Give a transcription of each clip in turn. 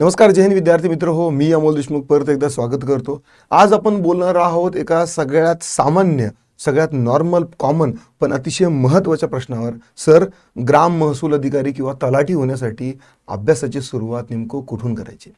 नमस्कार जय हिंद विद्यार्थी मित्र. हो मी अमोल देशमुख परत एकदा स्वागत करतो. आज आपण बोलणार आहोत एका सगळ्यात सामान्य सगळ्यात नॉर्मल कॉमन पण अतिशय महत्त्वाच्या प्रश्नावर. सर ग्राम महसूल अधिकारी किंवा तलाठी होण्यासाठी अभ्यासाची सुरुवात नेमकं कुठून करायची?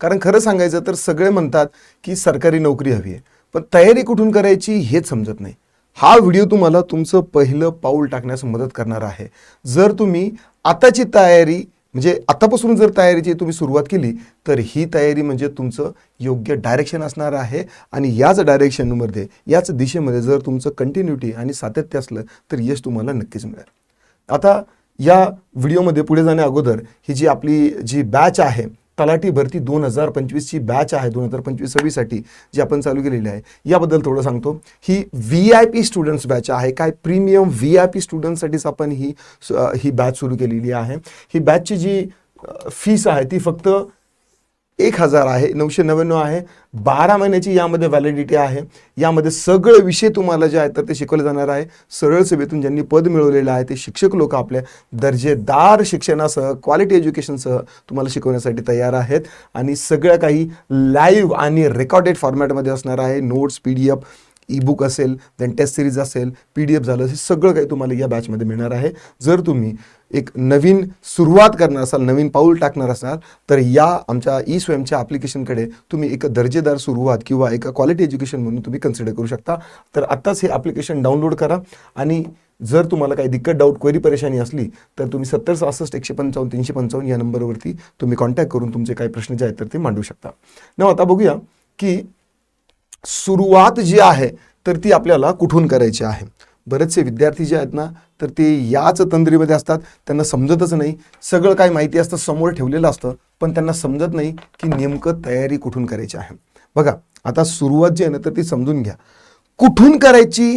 कारण खरं सांगायचं तर सगळे म्हणतात की सरकारी नोकरी हवी आहे पण तयारी कुठून करायची हेच समजत नाही. हा व्हिडिओ तुम्हाला तुमचं पहिलं पाऊल टाकण्यास मदत करणार आहे. जर तुम्ही आताची तयारी म्हणजे आतापासून जर तयारीची तुम्ही सुरुवात केली तर ही तयारी म्हणजे तुमचं योग्य डायरेक्शन असणार आहे. आणि याच डायरेक्शनमध्ये याच दिशेमध्ये जर तुमचं कंटिन्युटी आणि सातत्य असलं तर यश तुम्हाला नक्कीच मिळेल. आता या व्हिडिओमध्ये पुढे जाण्या अगोदर ही जी आपली जी बॅच आहे तलाठी भरती दोन हजार पंचवीसची बॅच आहे दोन हजार पंचवीस सव्वीससाठी जी आपण चालू केलेली आहे. याबद्दल थोडं सांगतो. ही V I P students batch आहे. काय प्रीमियम व्ही आय पी स्टुडंटसाठीच आपण ही ही बॅच सुरू केलेली आहे. ही बॅचची जी फीस आहे ती फक्त एक हजार आहे नऊशे नव्याण्णव आहे बारा महिन्याची यामध्ये व्हॅलिडिटी आहे. यामध्ये सगळे विषय तुम्हाला जे आहेत तर ते शिकवले जाणार आहे. सरळ सेवेतून ज्यांनी पद मिळवलेलं आहे ते शिक्षक लोक आपल्या दर्जेदार शिक्षणासह क्वालिटी एज्युकेशनसह तुम्हाला शिकवण्यासाठी तयार आहेत. आणि सगळं काही लाईव्ह आणि रेकॉर्डेड फॉर्मॅटमध्ये असणार आहे. Notes P D F E book असेल देन टेस्ट सिरीज असेल पी डी एफ झालं हे सगळं काही तुम्हाला या बॅचमध्ये मिळणार आहे. जर तुम्ही एक नवीन सुरुवात करणार असाल नवीन पाऊल टाकणार असाल तर या आमच्या ई स्वयंच्या ॲप्लिकेशनकडे तुम्ही एक दर्जेदार सुरुवात किंवा एक क्वालिटी एज्युकेशन म्हणून तुम्ही कन्सिडर करू शकता. तर आत्ताच हे ॲप्लिकेशन डाउनलोड करा आणि जर तुम्हाला काही दिक्कत डाऊट क्वेरी परेशानी असली तर तुम्ही सत्तर सहासष्ट एकशे पंचावन्न तीनशे पंचावन्न या नंबरवरती तुम्ही कॉन्टॅक्ट करून तुमचे काही प्रश्न जे आहेत तर ते मांडू शकता. न आता बघूया की सुरुवात जी आहे तर ती आपल्याला कुठून करायची आहे? बरेचसे विद्यार्थी जे आहेत ना तर ते याच तंद्रीमध्ये असतात. त्यांना समजतच नाही. सगळं काय माहिती असतं समोर ठेवलेलं असतं पण त्यांना समजत नाही की नेमकं तयारी कुठून करायची आहे. बघा आता सुरुवात जी आहे ना तर ती समजून घ्या. कुठून करायची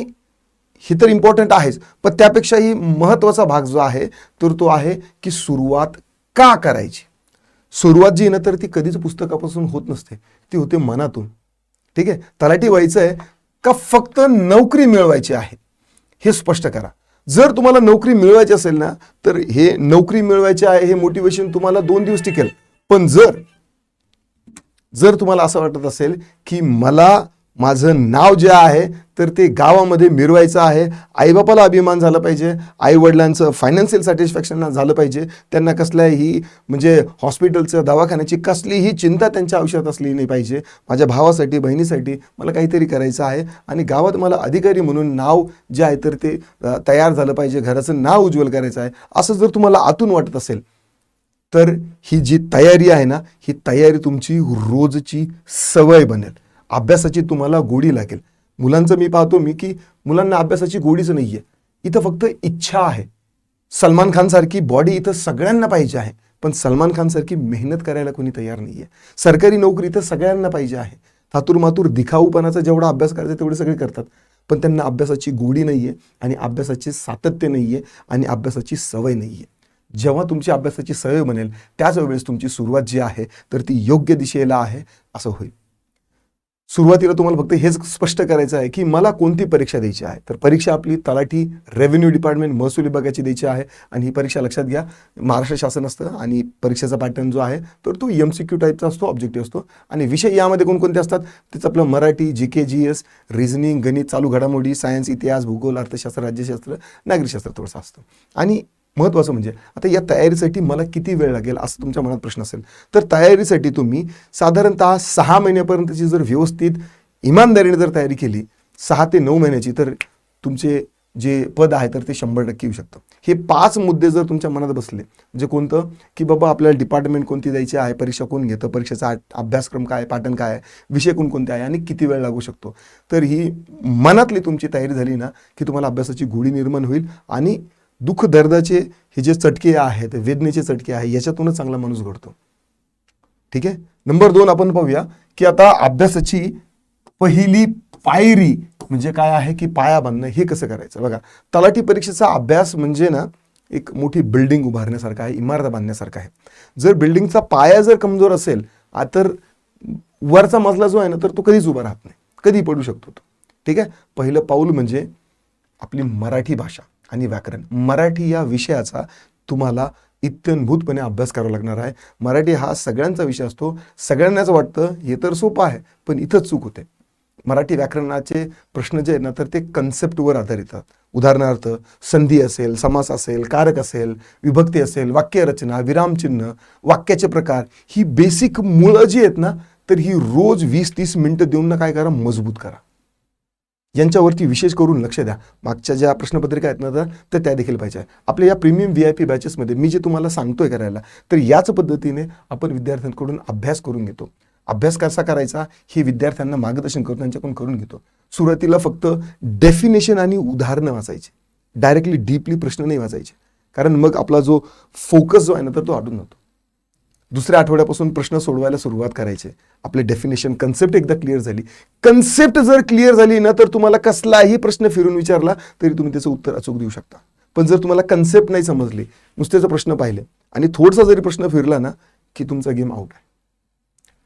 ही तर इम्पॉर्टंट आहेच पण त्यापेक्षाही महत्त्वाचा भाग जो आहे तर तो आहे की सुरुवात का करायची? सुरुवात जी आहे ना तर ती कधीच पुस्तकापासून होत नसते. ती होते मनातून. ठीक आहे? तलाठी व्हायचं आहे का फक्त नोकरी मिळवायची आहे? हे स्पष्ट करा. जर तुम्हाला नोकरी मिळवायची असेल ना तर हे नोकरी मिळवायची आहे हे मोटिवेशन तुम्हाला दोन दिवस टिकेल. पण जर जर तुम्हाला असं वाटत असेल की मला माझं नाव जे आहे तर ते गावामध्ये मिरवायचं आहे. आईबापाला अभिमान झाला पाहिजे. आईवडिलांचं फायनान्शियल सॅटिस्फॅक्शन झालं पाहिजे. त्यांना कसल्याही म्हणजे हॉस्पिटलचं दवाखान्याची कसलीही चिंता त्यांच्या आयुष्यात असली नाही पाहिजे. माझ्या भावासाठी बहिणीसाठी मला काहीतरी करायचं आहे. आणि गावात मला अधिकारी म्हणून नाव जे आहे तर ते तयार झालं पाहिजे. घराचं नाव उज्ज्वल करायचं आहे. असं जर तुम्हाला आतून वाटत असेल तर ही जी तयारी आहे ना ही तयारी तुमची रोजची सवय बनेल. अभ्यासाची तुम्हाला गोडी लागेल. मुलांचं मी पाहतो मी की मुलांना अभ्यासाची गोडीच नाही आहे इथं फक्त इच्छा आहे. सलमान खान सारखी बॉडी इथं सगळ्यांना पाहिजे आहे. पण सलमान खान सारखी मेहनत करायला कोणी तयार नाही आहे सरकारी नोकरी इथं सगळ्यांना पाहिजे आहे. थातुरमातूर दिखाऊपणाचा जेवढा अभ्यास करायचा तेवढे सगळे करतात. पण त्यांना अभ्यासाची गोडी नाही आहे आणि अभ्यासाचे सातत्य नाही आहे आणि अभ्यासाची सवय नाही आहे जेव्हा तुमची अभ्यासाची सवय बनेल त्याच वेळेस तुमची सुरुवात जी आहे तर ती योग्य दिशेला आहे असं होईल. सुरुवातीला तुम्हाला फक्त हेच स्पष्ट करायचं आहे की मला कोणती परीक्षा द्यायची आहे? तर परीक्षा आपली तलाठी रेव्हेन्यू डिपार्टमेंट महसूल विभागाची द्यायची आहे आणि ही परीक्षा लक्षात घ्या. महाराष्ट्र शासन असतं आणि परीक्षेचा पॅटर्न जो आहे तर तो एम सी क्यू टाईपचा असतो ऑब्जेक्टिव्ह असतो. आणि विषय यामध्ये कोणकोणते असतात? त्याचं आपलं Marathi G K G S reasoning गणित चालू घडामोडी सायन्स इतिहास भूगोल अर्थशास्त्र राज्यशास्त्र नागरिकशास्त्र थोडंसं असतं. आणि महत्त्वाचं म्हणजे आता या तयारीसाठी मला किती वेळ लागेल असं तुमच्या मनात प्रश्न असेल. तर तयारीसाठी तुम्ही साधारणतः सहा महिन्यापर्यंतची जर व्यवस्थित इमानदारीने जर तयारी केली सहा ते नऊ महिन्याची तर तुमचे जे पद आहे तर ते शंभर टक्के येऊ शकतं. हे पाच मुद्दे जर तुमच्या मनात बसले म्हणजे कोणतं? की बाबा आपल्याला डिपार्टमेंट कोणती द्यायची आहे परीक्षा कोण घेतं परीक्षेचा अभ्यासक्रम काय पॅटर्न काय आहे विषय कोणकोणते आहे आणि किती वेळ लागू शकतो. तर ही मनातली तुमची तयारी झाली ना की तुम्हाला अभ्यासाची गोडी निर्माण होईल आणि दुःख दर्दाचे हे जे चटके आहेत वेदनेचे चटके आहे याच्यातूनच चांगला माणूस घडतो. ठीक आहे? नंबर दोन आपण पाहूया की आता अभ्यासाची पहिली पायरी म्हणजे काय आहे की पाया बांधणं हे कसं करायचं? बघा तलाठी परीक्षेचा अभ्यास म्हणजे ना एक मोठी बिल्डिंग उभारण्यासारखं आहे इमारत बांधण्यासारखं आहे. जर बिल्डिंगचा पाया जर कमजोर असेल तर वरचा मजला जो आहे ना तर तो कधीच उभा राहत नाही. कधी पडू शकतो तो. ठीक आहे? पहिलं पाऊल म्हणजे आपली मराठी भाषा. आणि व्याकरण. मराठी या विषयाचा तुम्हाला इत्यनभूतपणे अभ्यास करावा लागणार आहे. मराठी हा सगळ्यांचा विषय असतो. सगळ्यांनाच वाटतं हे तर सोपं आहे पण इथंच चूक होते. मराठी व्याकरणाचे प्रश्न जे आहेत ना तर ते कन्सेप्टवर आधारित आहेत. उदाहरणार्थ संधी असेल समास असेल कारक असेल विभक्ती असेल वाक्यरचना विरामचिन्ह वाक्याचे प्रकार ही बेसिक मुळं जी आहेत ना तर ही रोज वीस तीस मिनिटं देऊन ना काय करा मजबूत करा. यांच्यावरती विशेष करून लक्ष द्या. मागच्या ज्या प्रश्नपत्रिका आहेत ना तर- त्या त्या देखील पाहिजे. आपल्या या प्रीमियम व्ही आय पी बॅचेसमध्ये मी जे तुम्हाला सांगतोय करायला तर याच पद्धतीने आपण विद्यार्थ्यांकडून अभ्यास करून घेतो. अभ्यास कसा करायचा? हे विद्यार्थ्यांना मार्गदर्शन करून त्यांच्याकडून करून घेतो. सुरुवातीला फक्त डेफिनेशन आणि उदाहरणं वाचायची. डायरेक्टली डीपली प्रश्न नाही वाचायचे. कारण मग आपला जो फोकस जो आहे ना तर तो आढळून जातो. दुसऱ्या आठवड्यापासून प्रश्न सोडवायला सुरुवात करायचे. आपले डेफिनेशन कन्सेप्ट एकदा क्लिअर झाली. कन्सेप्ट जर क्लिअर झाली ना तर तुम्हाला कसलाही प्रश्न फिरून विचारला तरी तुम्ही त्याचं उत्तर अचूक देऊ शकता. पण जर तुम्हाला कन्सेप्ट नाही समजली नुसत्याचं प्रश्न पाहिले आणि थोडासा जरी प्रश्न फिरला ना की तुमचा गेम आउट आहे.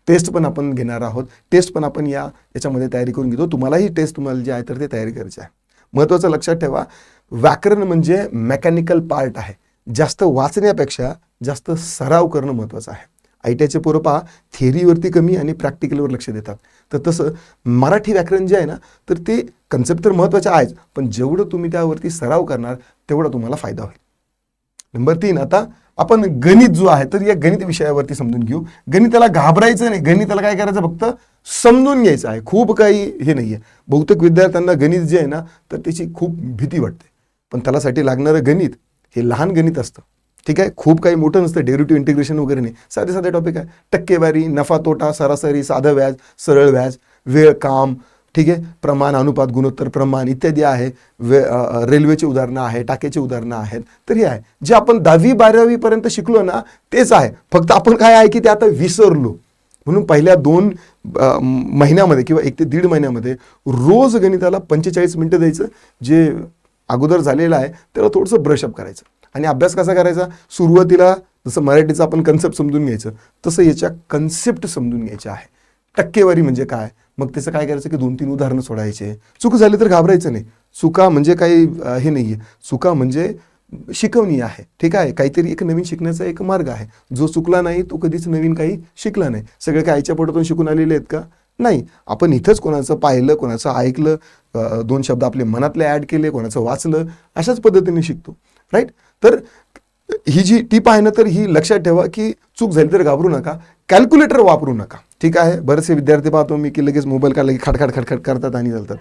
टेस्ट पण आपण घेणार आहोत. टेस्ट पण आपण या याच्यामध्ये तयारी करून घेतो. तुम्हालाही टेस्ट तुम्हाला जे आहे तर ते तयारी करायची आहे. महत्त्वाचं लक्षात ठेवा व्याकरण म्हणजे मेकॅनिकल पार्ट आहे. जास्त वाचण्यापेक्षा जास्त सराव करणं महत्त्वाचं आहे. आय टी आयचे पोरं पहा थेअरीवरती कमी आणि प्रॅक्टिकलवर लक्ष देतात. तर तसं मराठी व्याकरण जे आहे ना तर ते कन्सेप्ट तर महत्त्वाचे आहेच पण जेवढं तुम्ही त्यावरती सराव करणार तेवढा तुम्हाला फायदा होईल. नंबर तीन आता आपण गणित जो आहे तर या गणित विषयावरती समजून घेऊ. गणिताला घाबरायचं नाही. गणिताला काय करायचं? फक्त समजून घ्यायचं आहे. खूप काही हे नाही आहे बहुतेक विद्यार्थ्यांना गणित जे आहे ना तर त्याची खूप भीती वाटते. पण त्यालासाठी लागणारं गणित हे लहान गणित असतं. ठीक आहे? खूप काही मोठं नसतं. डेरिव्हेटिव्ह इंटिग्रेशन वगैरे नाही. साधे साधे टॉपिक आहे. टक्केवारी नफा तोटा सरासरी साधं व्याज सरळ व्याज वेळ काम ठीक आहे? प्रमाण अनुपात गुणोत्तर प्रमाण इत्यादी आहे. वे रेल्वेची उदाहरणं आहे टाकेची उदाहरणं आहेत. तर हे आहे. जे आपण दहावी बारावीपर्यंत शिकलो ना तेच आहे. फक्त आपण काय आहे की ते आता विसरलो. म्हणून पहिल्या दोन महिन्यामध्ये किंवा एक ते दीड महिन्यामध्ये रोज गणिताला पंचेचाळीस मिनटं द्यायचं. जे अगोदर झालेलं आहे त्याला थोडंसं ब्रशअप करायचं. आणि अभ्यास कसा करायचा? सुरुवातीला जसं मराठीचा आपण कन्सेप्ट समजून घ्यायचं तसं याच्या कन्सेप्ट समजून घ्यायच्या आहे. टक्केवारी म्हणजे काय? मग त्याचं काय करायचं की दोन तीन उदाहरणं सोडायचे. चूक झाली तर घाबरायचं नाही. चुका म्हणजे काही हे नाही आहे चुका म्हणजे शिकवणी आहे. ठीक आहे? काहीतरी एक नवीन शिकण्याचा एक मार्ग आहे. जो चुकला नाही तो कधीच नवीन काही शिकला नाही. सगळे काय आईच्या पोटातून शिकून आलेले आहेत का? नाही. आपण इथंच कोणाचं पाहिलं कोणाचं ऐकलं दोन शब्द आपले मनातले ॲड केले कोणाचं वाचलं अशाच पद्धतीने शिकतो. राईट तर ही जी टीप आहे ना तर ही लक्षात ठेवा की चूक झाली तर घाबरू नका. कॅल्क्युलेटर वापरू नका. ठीक आहे? बरेचसे विद्यार्थी पाहतो मी की लगेच मोबाईल काढला की खडखड खडखड करतात आणि चालतात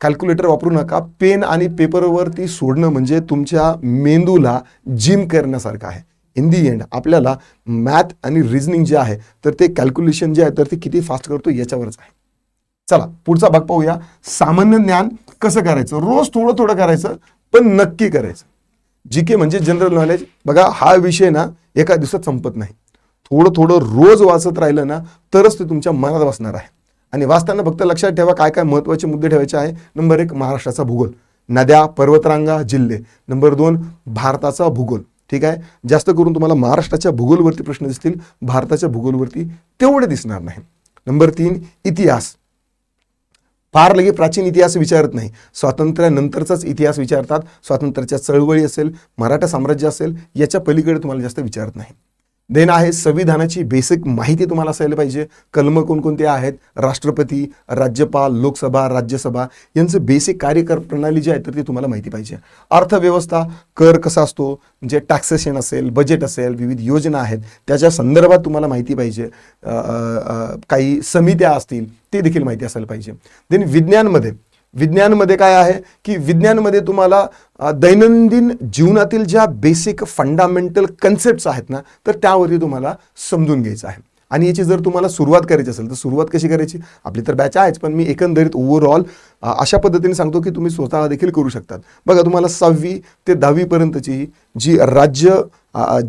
कॅल्क्युलेटर वापरू नका. पेन आणि पेपरवरती सोडणं म्हणजे तुमच्या मेंदूला जिम करण्यासारखं आहे. इन दी एंड आपल्याला मॅथ आणि रिझनिंग जे आहे तर ते कॅल्क्युलेशन जे आहे तर ते किती फास्ट करतो याच्यावरच आहे. चला पुढचा भाग पाहूया. सामान्य ज्ञान कसं करायचं? रोज थोडं थोडं करायचं पण नक्की करायचं. जी के म्हणजे जनरल नॉलेज बघा हा विषय ना एका दिवसात संपत नाही. थोडं थोडं रोज वाचत राहिलं ना तरच ते तुमच्या मनात बसणार आहे. आणि वाचताना फक्त लक्षात ठेवा काय काय महत्त्वाचे मुद्दे ठेवायचे आहे. नंबर एक महाराष्ट्राचा भूगोल. नद्या पर्वतरांगा जिल्हे. नंबर दोन भारताचा भूगोल. ठीक आहे? जास्त करून तुम्हाला महाराष्ट्राच्या भूगोलवरती प्रश्न दिसतील. भारताच्या भूगोलवरती तेवढे दिसणार नाही. नंबर तीन इतिहास. फार लगे प्राचीन इतिहास विचारत नाही. स्वातंत्र्यानंतरचाच इतिहास विचारतात. स्वातंत्र्याच्या चळवळी असेल मराठा साम्राज्य असेल याच्या पलीकडे तुम्हाला जास्त विचारत नाही. देन आहे संविधानाची बेसिक माहिती तुम्हाला असायला पाहिजे. कलम कोणकोणते आहेत? राष्ट्रपती राज्यपाल लोकसभा राज्यसभा यांचं बेसिक कार्यकर प्रणाली जी आहे तर ती तुम्हाला माहिती पाहिजे. अर्थव्यवस्था कर कसा असतो? म्हणजे टॅक्सेशन असेल बजेट असेल विविध योजना आहेत त्याच्या संदर्भात तुम्हाला माहिती पाहिजे. काही समित्या असतील ते देखील माहिती असायला पाहिजे. देन विज्ञानमध्ये विज्ञानमध्ये काय आहे की विज्ञानमध्ये तुम्हाला दैनंदिन जीवनातील ज्या बेसिक फंडामेंटल कन्सेप्ट आहेत ना तर त्यावरती तुम्हाला समजून घ्यायचं आहे. आणि याची जर तुम्हाला सुरुवात करायची असेल तर सुरुवात कशी करायची? आपली तर बॅच आहेच पण मी एकंदरीत ओव्हरऑल अशा पद्धतीने सांगतो की तुम्ही स्वतः देखील करू शकतात. बघा तुम्हाला सहावी ते दहावीपर्यंतची जी राज्य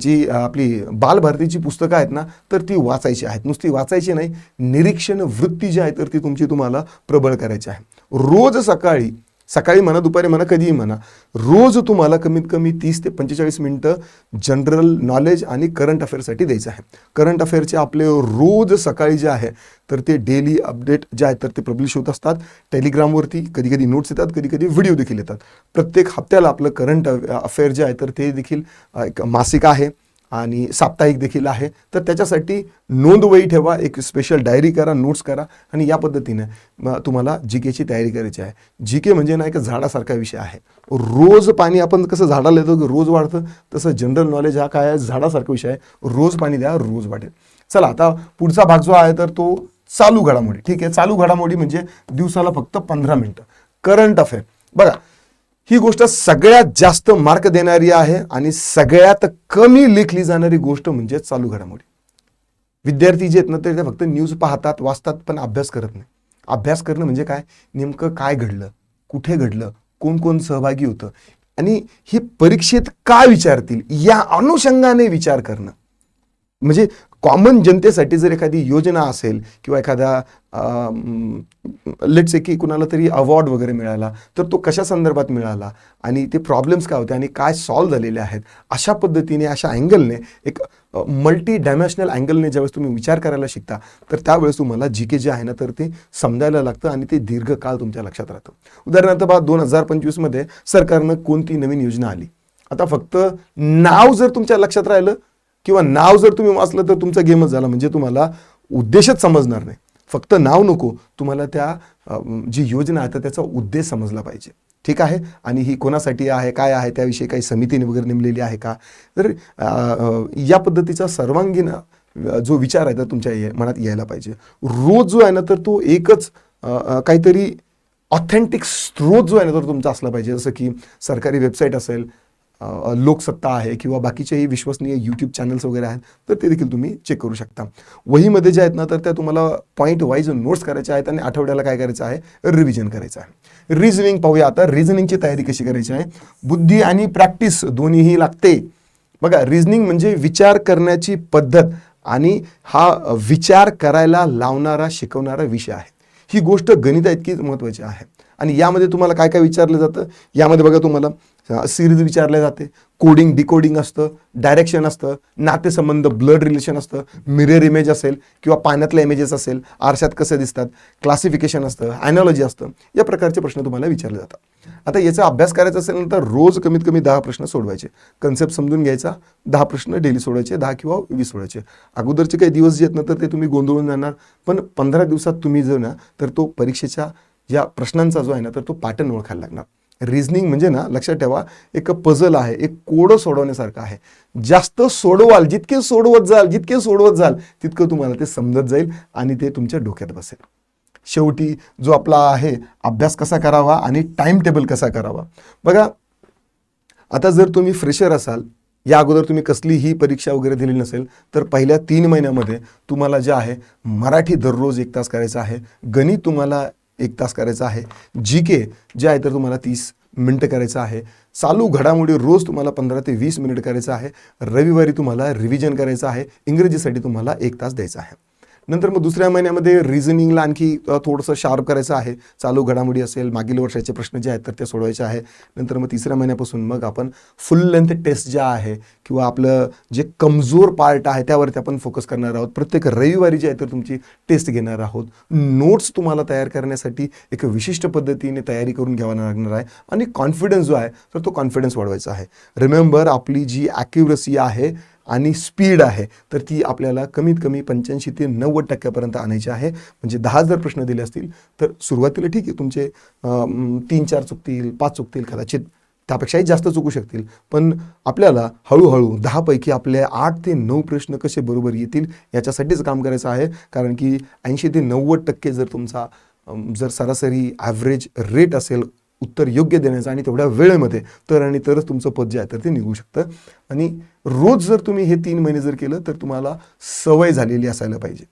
जी आपली बालभारतीची पुस्तकं आहेत ना तर ती वाचायची आहेत. नुसती वाचायची नाही निरीक्षण वृत्ती जी आहे तर ती तुमची तुम्हाला प्रबळ करायची आहे. रोज सकाळी सकाळी म्हणा दुपारी म्हणा कधीही म्हणा रोज तुम्हाला कमीत कमी तीस ते पंचेचाळीस मिनटं जनरल नॉलेज आणि करंट अफेअरसाठी द्यायचं आहे. करंट अफेअरचे आपले रोज सकाळी जे आहे तर ते डेली अपडेट जे आहेत तर ते पब्लिश होत असतात. टेलिग्रामवरती कधी कधी नोट्स येतात कधी कधी व्हिडिओ देखील येतात. प्रत्येक हप्त्याला आपलं करंट अफेअर जे आहे तर ते देखील एक मासिक आहे. आणि साप्ताहिक देखील आहे. तर त्याच्यासाठी नोंदवही ठेवा एक स्पेशल डायरी करा नोट्स करा आणि या पद्धतीने तुम्हाला जी केची तयारी करायची आहे. जी के म्हणजे ना एक झाडासारखा विषय आहे. रोज पाणी आपण कसं झाडाला येतो रोज वाढतं तसं जनरल नॉलेज हा काय आहे? झाडासारखा विषय आहे. रोज पाणी द्या रोज वाढेल. चला आता पुढचा भाग जो आहे तर तो चालू घडामोडी. ठीक आहे चालू घडामोडी म्हणजे दिवसाला फक्त पंधरा मिनटं. करंट अफेअर बघा ही गोष्ट सगळ्यात जास्त मार्क देणारी आहे आणि सगळ्यात कमी लेखली जाणारी गोष्ट म्हणजे चालू घडामोडी. विद्यार्थी जे आहेत ना ते ते फक्त न्यूज पाहतात वाचतात पण अभ्यास करत नाही. अभ्यास करणं म्हणजे काय? नेमकं काय घडलं? कुठे घडलं? कोण कोण सहभागी होतं? आणि हे परीक्षेत का विचारतील? या अनुषंगाने विचार करणं. म्हणजे कॉमन जनतेसाठी जर एखादी योजना असेल किंवा एखादा लेट्स की कुणाला तरी अवॉर्ड वगैरे मिळाला तर तो कशा संदर्भात मिळाला आणि ते प्रॉब्लेम्स काय होते आणि काय सॉल्व्ह झालेले आहेत अशा पद्धतीने अशा अँगलने एक मल्टी डायमेन्शनल अँगलने ज्यावेळेस तुम्ही विचार करायला शिकता तर त्यावेळेस तुम्हाला जी के जे आहे ना तर ते समजायला लागतं आणि ते दीर्घकाळ तुमच्या लक्षात राहतं. उदाहरणार्थ बा दोन हजार पंचवीसमध्ये सरकारनं कोणती नवीन योजना आली? आता फक्त नाव जर तुमच्या लक्षात राहिलं किंवा नाव जर तुम्ही वाचलं तर तुमचा गेमच झाला. म्हणजे तुम्हाला उद्देशच समजणार नाही. फक्त नाव नको. तुम्हाला त्या जी योजना आहे तर त्याचा उद्देश समजला पाहिजे. ठीक आहे? आणि ही कोणासाठी आहे काय आहे त्याविषयी काही समितीने वगैरे नेमलेली आहे का? तर या पद्धतीचा सर्वांगीण जो विचार आहे तर तुमच्या ये- मनात यायला पाहिजे. रोज जो आहे ना तर तो एकच काहीतरी ऑथेंटिक स्रोत जो आहे ना तर तुमचा असला पाहिजे. जसं की सरकारी वेबसाईट असेल लोकसत्ता आहे किंवा बाकीचेही विश्वसनीय यूट्यूब चॅनल्स वगैरे आहेत तर ते देखील तुम्ही चेक करू शकता. वहीमध्ये जे आहेत ना तर त्या तुम्हाला पॉईंट वाईज नोट्स करायच्या आहेत आणि आठवड्याला काय करायचं आहे? रिव्हिजन करायचं आहे. रिझनिंग पाहूया आता. रिझनिंगची तयारी कशी करायची आहे? बुद्धी आणि प्रॅक्टिस दोन्हीही लागते. बघा रिझनिंग म्हणजे विचार करण्याची पद्धत आणि हा विचार करायला लावणारा शिकवणारा विषय आहे. ही गोष्ट गणिता इतकीच महत्त्वाची आहे. आणि यामध्ये तुम्हाला काय काय विचारलं जातं? यामध्ये बघा तुम्हाला सिरीज विचारल्या जाते. कोडिंग डिकोडिंग असतं डायरेक्शन असतं नातेसंबंध ब्लड रिलेशन असतं मिरर इमेज असेल किंवा पाण्यातल्या इमेजेस असेल आरशात कसे दिसतात क्लासिफिकेशन असतं ॲनॉलॉजी असतं या प्रकारचे प्रश्न तुम्हाला विचारले जातात. आता याचा अभ्यास करायचा असेल तर रोज कमीत कमी दहा प्रश्न सोडवायचे. कन्सेप्ट समजून घ्यायचा दहा प्रश्न डेली सोडायचे दहा किंवा वीस सोडायचे. अगोदरचे काही दिवस जे आहेत ना तर ते तुम्ही गोंधळून जाणार पण पंधरा दिवसात तुम्ही जर ना तर तो परीक्षेच्या या प्रश्नांचा जो आहे ना तर तो पॅटर्न ओळखायला लागणार. रिझनिंग म्हणजे ना लक्षात ठेवा एक पझल आहे एक कोडं सोडवण्यासारखं आहे. जास्त सोडवाल जितके सोडवत जाल जितके सोडवत जाल तितकं तुम्हाला ते समजत जाईल आणि ते तुमच्या डोक्यात बसेल. शेवटी जो आपला आहे अभ्यास कसा करावा आणि टाईम टेबल कसा करावा. बघा आता जर तुम्ही फ्रेशर असाल या अगोदर तुम्ही कसलीही परीक्षा वगैरे दिली नसेल तर पहिल्या तीन महिन्यामध्ये तुम्हाला जे आहे मराठी दररोज एक तास करायचं आहे. गणित तुम्हाला एक तास करायचा आहे. जी के जे आहे तर तुम्हाला तीस मिनटं करायचं आहे. चालू घडामोडी रोज तुम्हाला पंधरा ते वीस मिनिट करायचं आहे. रविवारी तुम्हाला रिव्हिजन करायचं आहे. इंग्रजीसाठी तुम्हाला एक तास द्यायचा आहे. नंतर मग दुसऱ्या महिन्यामध्ये रिझनिंगला आणखी थोडंसं शार्प करायचं आहे. चालू घडामोडी असेल मागील वर्षाचे प्रश्न जे आहेत तर ते सोडवायचे आहे. नंतर मग तिसऱ्या महिन्यापासून मग आपण फुल लेंथ टेस्ट ज्या आहे किंवा आपलं जे कमजोर पार्ट आहे त्यावरती आपण फोकस करणार आहोत. प्रत्येक रविवारी जे आहे तर तुमची टेस्ट घेणार आहोत. नोट्स तुम्हाला तयार करण्यासाठी एक विशिष्ट पद्धतीने तयारी करून घ्यावा लागणार आहे आणि कॉन्फिडन्स जो आहे तर तो कॉन्फिडन्स वाढवायचा आहे. रिमेंबर आपली जी ॲक्युरसी आहे आणि स्पीड आहे तर ती आपल्याला कमीत कमी पंच्याऐंशी ते नव्वद टक्क्यापर्यंत आणायची आहे. म्हणजे दहा जर प्रश्न दिले असतील तर सुरुवातीला ठीक आहे तुमचे तीन चार चुकतील पाच चुकतील कदाचित त्यापेक्षाही जास्त चुकू शकतील. पण आपल्याला हळूहळू दहापैकी आपले आठ ते नऊ प्रश्न कसे बरोबर येतील याच्यासाठीच काम करायचं आहे. कारण की ऐंशी ते नव्वद टक्के जर तुमचा जर सरासरी ॲव्हरेज रेट असेल उत्तर योग्य देण्याचं आणि तेवढ्या वेळेमध्ये तर आणि तरच तुमचं पद जे आहे तर ते निघू शकतं. आणि रोज जर तुम्ही हे तीन महिने जर केलं तर तुम्हाला सवय झालेली असायला पाहिजे.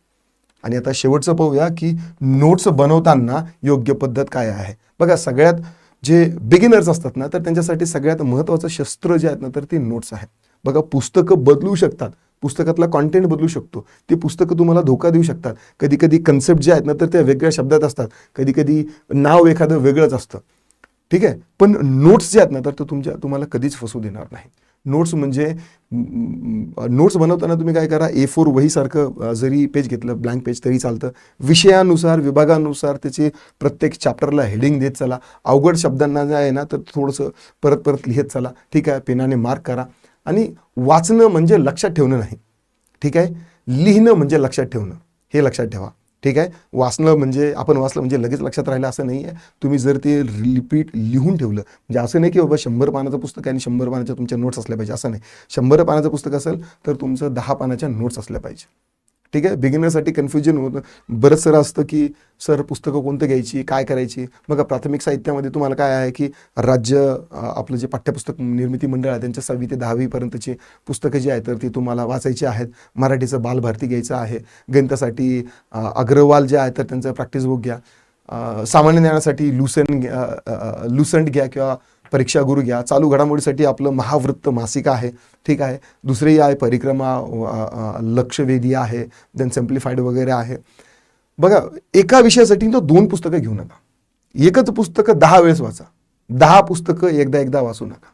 आणि आता शेवटचं पाहूया की नोट्स बनवताना योग्य पद्धत काय आहे. बघा सगळ्यात जे बिगिनर्स असतात ना तर त्यांच्यासाठी सगळ्यात महत्त्वाचं शस्त्र जे आहेत ना तर ते नोट्स आहेत. बघा पुस्तकं बदलू शकतात. पुस्तकातला कॉन्टेंट बदलू शकतो. ते पुस्तकं तुम्हाला धोका देऊ शकतात. कधी कधी कन्सेप्ट जे आहेत ना तर त्या वेगळ्या शब्दात असतात. कधी कधी नाव एखादं वेगळंच असतं. ठीक आहे? पण नोट्स जे आहेत ना तर तो तुमच्या तुम्हाला कधीच फसू देणार नाही. नोट्स म्हणजे नोट्स बनवताना तुम्ही काय करा ए फोर वहीसारखं जरी पेज घेतलं ब्लँक पेज तरी चालतं. विषयानुसार विभागानुसार त्याचे प्रत्येक चॅप्टरला हेडिंग देत चला. अवघड शब्दांना जे आहे ना तर थोडंसं परत परत लिहित चला. ठीक आहे? पेनाने मार्क करा. आणि वाचणं म्हणजे लक्षात ठेवणं नाही. ठीक आहे? लिहिणं म्हणजे लक्षात ठेवणं. हे लक्षात ठेवा. ठीक आहे? वाचणं म्हणजे आपण वाचलं म्हणजे लगेच लक्षात राहिलं असं नाही आहे. तुम्ही जर ते रिपीट लिहून ठेवलं म्हणजे असं नाही की बाबा शंभर पानाचं पुस्तक आहे आणि शंभर पानाच्या तुमच्या नोट्स असल्या पाहिजे असं नाही. शंभर पानाचं पुस्तक असेल तर तुमचं दहा पानाच्या नोट्स असल्या पाहिजे. ठीक आहे? बिगिनरसाठी कन्फ्युजन होतं बरंच सर असतं की सर पुस्तकं कोणतं घ्यायची? काय करायची? मग प्राथमिक साहित्यामध्ये तुम्हाला काय आहे की राज्य आपलं जे पाठ्यपुस्तक निर्मिती मंडळ आहे त्यांच्या सहावी ते दहावीपर्यंतची पुस्तकं जी आहेत तर ती तुम्हाला वाचायची आहेत. मराठीचं बालभारती घ्यायचं आहे. गणितासाठी अग्रवाल जे आहे तर त्यांचं प्रॅक्टिस बुक घ्या. सामान्य ज्ञानासाठी लुसेंट घ्या घ्या किंवा परीक्षा गुरु घ्या. चालू घडामोडीसाठी आपलं महावृत्त मासिक आहे. ठीक आहे? दुसरेही आहे परिक्रमा लक्षवेधी आहे. देन सिम्प्लिफाईड वगैरे आहे. बघा एका विषयासाठी तो दोन पुस्तकं घेऊ नका. एकच पुस्तकं दहा वेळेस वाचा. दहा पुस्तकं एकदा एकदा वाचू नका.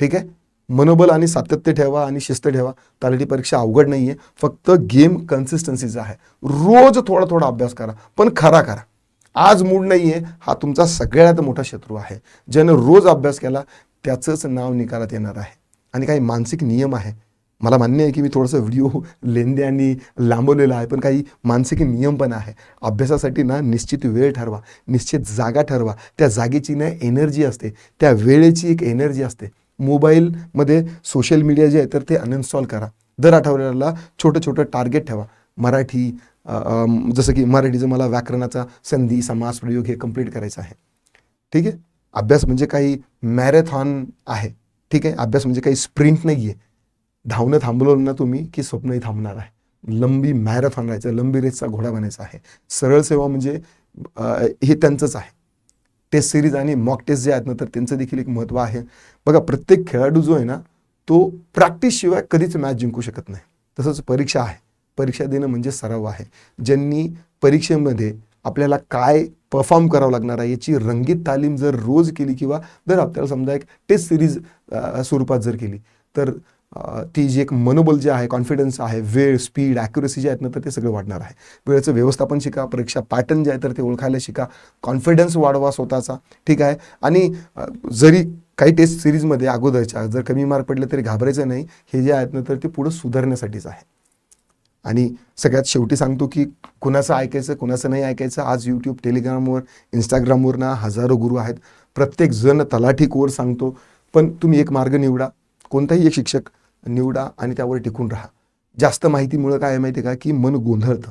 ठीक आहे? मनोबल आणि सातत्य ठेवा आणि शिस्त ठेवा. तलाठी परीक्षा अवघड नाही आहे फक्त गेम कन्सिस्टन्सीचा आहे. रोज थोडा थोडा अभ्यास करा. पण खरा करा. आज मूड नाही आहे हा तुमचा सगळ्यात मोठा शत्रू आहे. ज्यानं रोज अभ्यास केला त्याचंच नाव निकालात येणार आहे. आणि काही मानसिक नियम आहे. मला मान्य आहे की मी थोडंसं व्हिडिओ लेंदे आणि लांबवलेला आहे पण काही मानसिक नियम पण आहे. अभ्यासासाठी ना निश्चित वेळ ठरवा. निश्चित जागा ठरवा. त्या जागेची ना एनर्जी असते. त्या वेळेची एक एनर्जी असते. मोबाईलमध्ये सोशल मीडिया जे आहे तर ते अनइन्स्टॉल करा. दर आठवड्याला छोटं छोटं टार्गेट ठेवा. मराठी जसं की मराठीचं मला व्याकरणाचा संधी समास प्रयोग हे कंप्लीट करायचं आहे. ठीक आहे? अभ्यास म्हणजे काही मॅरेथॉन आहे. ठीक आहे? अभ्यास म्हणजे काही स्प्रिंट नाही आहे धावणं थांबवलं ना तुम्ही की स्वप्नही थांबणार आहे. लंबी मॅरेथॉन राहायचं लंबी रेसचा घोडा बनायचा आहे. सरळ सेवा म्हणजे हे त्यांचंच आहे. टेस्ट सिरीज आणि मॉक टेस्ट जे आहेत ना तर त्यांचं देखील एक महत्त्व आहे. बघा प्रत्येक खेळाडू जो आहे ना तो प्रॅक्टिसशिवाय कधीच मॅच जिंकू शकत नाही. तसंच परीक्षा आहे. परीक्षा देणं म्हणजे सराव आहे. ज्यांनी परीक्षेमध्ये आपल्याला काय परफॉर्म करावं लागणार आहे याची रंगीत तालीम जर रोज केली किंवा जर आपल्याला समजा एक टेस्ट सिरीज स्वरूपात जर केली तर ती जी एक मनोबल जे आहे कॉन्फिडन्स आहे वेळ स्पीड ॲक्युरेसी जे आहेत ना तर ते सगळं वाढणार आहे. वेळेचं व्यवस्थापन शिका परीक्षा पॅटर्न जे आहे तर ते ओळखायला शिका. कॉन्फिडन्स वाढवा स्वतःचा ठीक आहे? आणि जरी काही टेस्ट सिरीजमध्ये अगोदरच्या जर कमी मार्क पडले तरी घाबरायचं नाही हे जे आहेत ना तर ते पुढं सुधारण्यासाठीच आहे. आणि सगळ्यात शेवटी सांगतो की कुणाचं ऐकायचं कुणाचं नाही ऐकायचं आज यूट्यूब टेलिग्रामवर इंस्टाग्रामवर ना हजारो गुरु आहेत. प्रत्येक जण तलाठी कोर सांगतो पण तुम्ही एक मार्ग निवडा. कोणताही एक शिक्षक निवडा आणि त्यावर टिकून राहा. जास्त माहितीमुळं काय आहे माहिती आहे का? की मन गोंधळतं.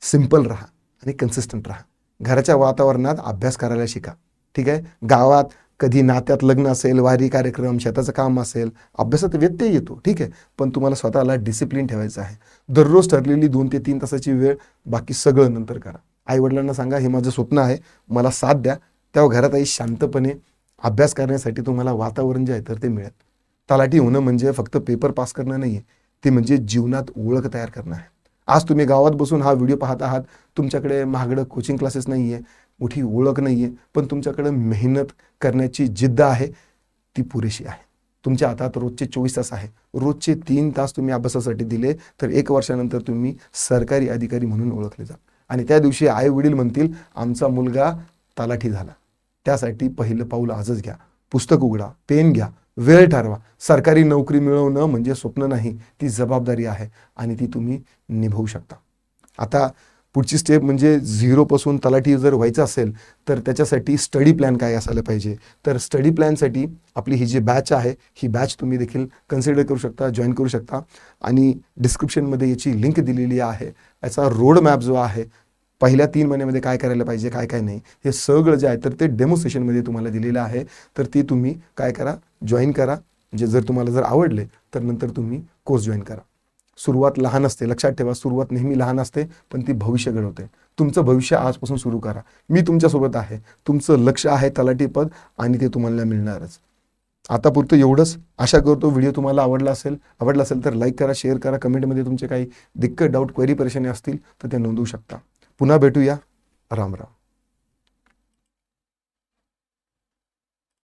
सिंपल राहा आणि कन्सिस्टंट राहा. घराच्या वातावरणात अभ्यास करायला शिका. ठीक आहे? गावात कधी नात्यात लग्न असेल वारी कार्यक्रम शेताचं काम असेल अभ्यासात व्यत्यय येतो ठीक आहे. पण तुम्हाला स्वतःला डिसिप्लिन ठेवायचं आहे. दररोज ठरलेली दोन ते तीन तासाची वेळ बाकी सगळं नंतर करा. आईवडिलांना सांगा हे माझं स्वप्न आहे मला साथ द्या. तेव्हा घरात आई शांतपणे अभ्यास करण्यासाठी तुम्हाला वातावरण जे आहे तर ते मिळेल. तलाठी होणं म्हणजे फक्त पेपर पास करणं नाही आहे ते म्हणजे जीवनात ओळख तयार करणं आहे. आज तुम्ही गावात बसून हा व्हिडिओ पाहत आहात तुमच्याकडे महागडं कोचिंग क्लासेस नाही आहे मोठी ओळख नाही आहे पण तुमच्याकडे मेहनत करण्याची जिद्द आहे ती पुरेशी आहे. तुमच्या हातात रोजचे चोवीस तास आहे. रोजचे तीन तास तुम्ही अभ्यासासाठी दिले तर एक वर्षानंतर तुम्ही सरकारी अधिकारी म्हणून ओळखले जा. आणि त्या दिवशी आई वडील म्हणतील आमचा मुलगा तलाठी झाला. त्यासाठी पहिलं पाऊल आजच घ्या. पुस्तक उघडा पेन घ्या वेळ ठरवा. सरकारी नोकरी मिळवणं म्हणजे स्वप्न नाही ती जबाबदारी आहे आणि ती तुम्ही निभवू शकता. आता पुढची स्टेप म्हणजे झिरोपासून तलाठी जर व्हायचं असेल तर त्याच्यासाठी स्टडी प्लॅन काय असायला पाहिजे? तर स्टडी प्लॅनसाठी आपली ही जी बॅच आहे ही बॅच तुम्ही देखील कन्सिडर करू शकता जॉईन करू शकता. आणि डिस्क्रिप्शनमध्ये याची लिंक दिलेली आहे. याचा रोड मॅप जो आहे पहिल्या तीन महिन्यामध्ये काय करायला पाहिजे काय काय नाही हे सगळं जे आहे तर ते डेमोस्ट्रेशनमध्ये तुम्हाला दिलेलं आहे. तर ती तुम्ही काय करा जॉईन करा. म्हणजे जर तुम्हाला जर आवडले तर नंतर तुम्ही कोर्स जॉईन करा. सुरुवात लहान असते. लक्षात ठेवा सुरुवात नेहमी लहान असते पण ती भविष्य घडवते. तुमचं भविष्य आजपासून सुरू करा. मी तुमच्यासोबत आहे. तुमचं लक्ष आहे तलाठी पद आणि ते तुम्हाला मिळणारच. आता पुरतं एवढंच. आशा करतो व्हिडिओ तुम्हाला आवडला असेल आवडला असेल तर लाईक करा शेअर करा. कमेंटमध्ये तुमचे काही दिक्कत डाऊट क्वेरी परेशानी असतील तर ते नोंदवू शकता. पुन्हा भेटूया. राम राम.